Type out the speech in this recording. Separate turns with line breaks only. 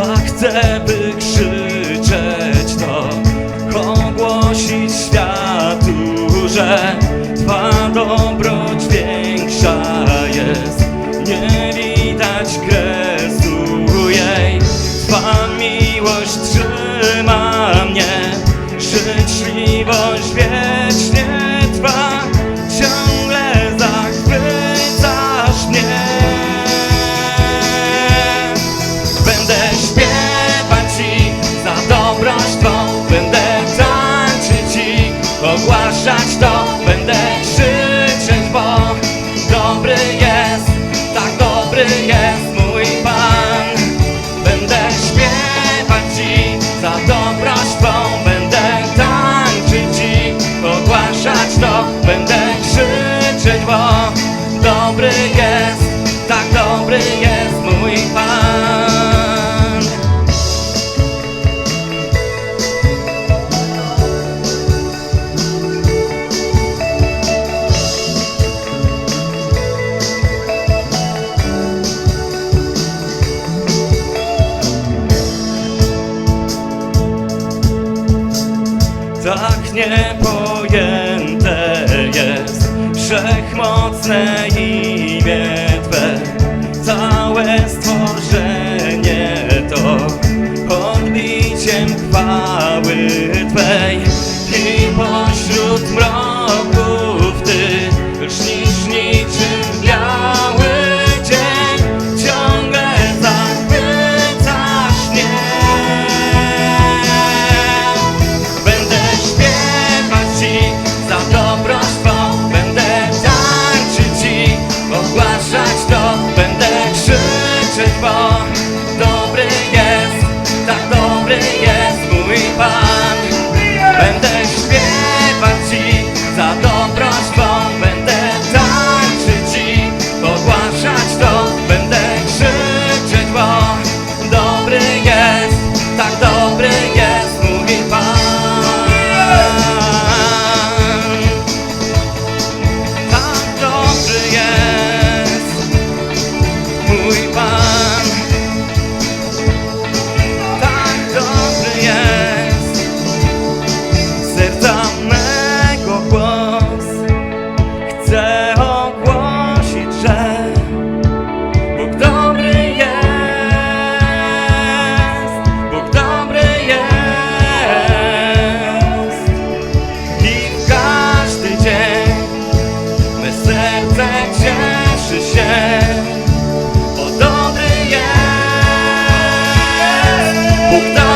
tak chcę, by krzyk krzyczać to Będę krzyczeć, bo dobry jest Tak dobry jest mój Pan. Będę śpiewać Ci za dobrość Twą Będę tańczyć Ci, ogłaszać to. Będę krzyczeć, bo dobry jest Tak dobry jest. tak niepojęte jest Wszechmocne imię Twe. Całe stworzenie to Podbiciem chwały Twej. I pośród mroku będę Bóg da